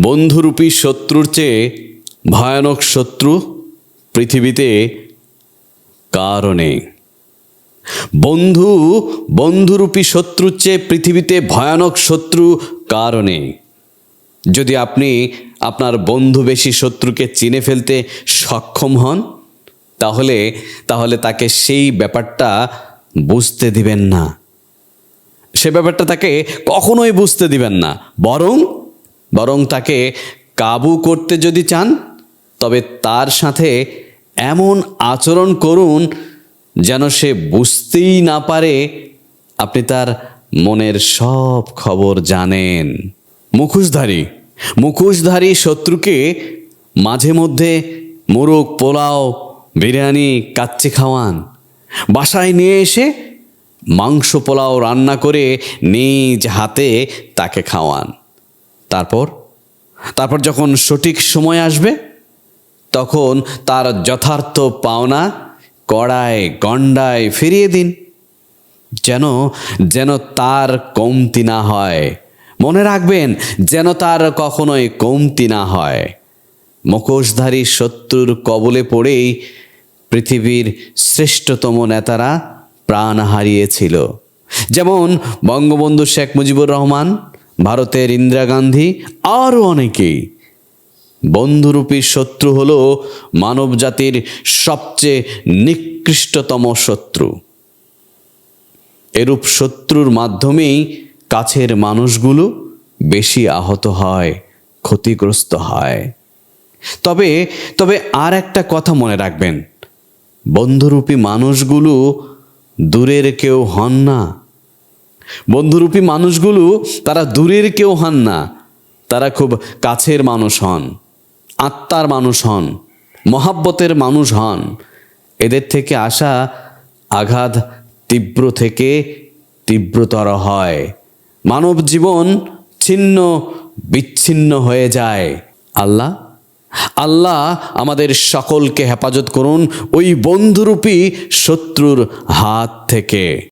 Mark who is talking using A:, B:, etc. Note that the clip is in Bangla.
A: বন্ধুরূপী শত্রুর চেয়ে ভয়ানক শত্রু পৃথিবীতে নেই। বন্ধু, বন্ধুরূপী শত্রুর চেয়ে পৃথিবীতে ভয়ানক শত্রু নেই। যদি আপনি আপনার বন্ধু বেশি শত্রুকে চিনে ফেলতে সক্ষম হন, তাহলে তাহলে তাকে সেই ব্যাপারটা বুঝতে দিবেন না। সে ব্যাপারটা তাকে কখনোই বুঝতে দিবেন না। বরং বরং তাকে কাবু করতে যদি চান, তবে তার সাথে এমন আচরণ করুন যেন সে বুঝতেই না পারে আপনি তার মনের সব খবর জানেন। মুখোশধারী মুখোশধারী শত্রুকে মাঝে মধ্যে মোরগ, পোলাও, বিরিয়ানি, কাচ্চি খাওয়ান। বাসায় নিয়ে এসে মাংস, পোলাও রান্না করে নিজ হাতে তাকে খাওয়ান। তারপর? তারপর যখন সঠিক সময় আসবে, তখন তার যথার্থ পাওনা কড়ায়, গণ্ডায় ফিরিয়ে দিন। যেন যেন তার কমতি না হয়। মনে রাখবেন, যেন তার কখনোই কমতি না হয়। মুখোশধারী শত্রুর কবলে পড়েই পৃথিবীর শ্রেষ্ঠতম নেতারা প্রাণ হারিয়েছিল। যেমন বঙ্গবন্ধু শেখ মুজিবুর রহমান ভারতের ইন্দিরা গান্ধী, আরও অনেকেই বন্ধুরূপী শত্রু হল মানবজাতির সবচেয়ে নিকৃষ্টতম শত্রু। এরূপ শত্রুর মাধ্যমেই কাছের মানুষগুলো বেশি আহত হয়, ক্ষতিগ্রস্ত হয়। তবে তবে আর একটা কথা মনে রাখবেন। বন্ধুরূপী মানুষগুলো দূরের কেউ হন না। বন্ধুরূপী মানুষগুলো, তারা দূরের কেউ হন না। তারা খুব কাছের মানুষ হন, আত্মার মানুষ হন, মহাব্বতের মানুষ হন। এদের থেকে আসা আঘাত তীব্র থেকে তীব্রতর হয়। মানব জীবন ছিন্ন, বিচ্ছিন্ন হয়ে যায়। আল্লাহ আল্লাহ আমাদের সকলকে হেফাজত করুন ওই বন্ধুরূপী শত্রুর হাত থেকে।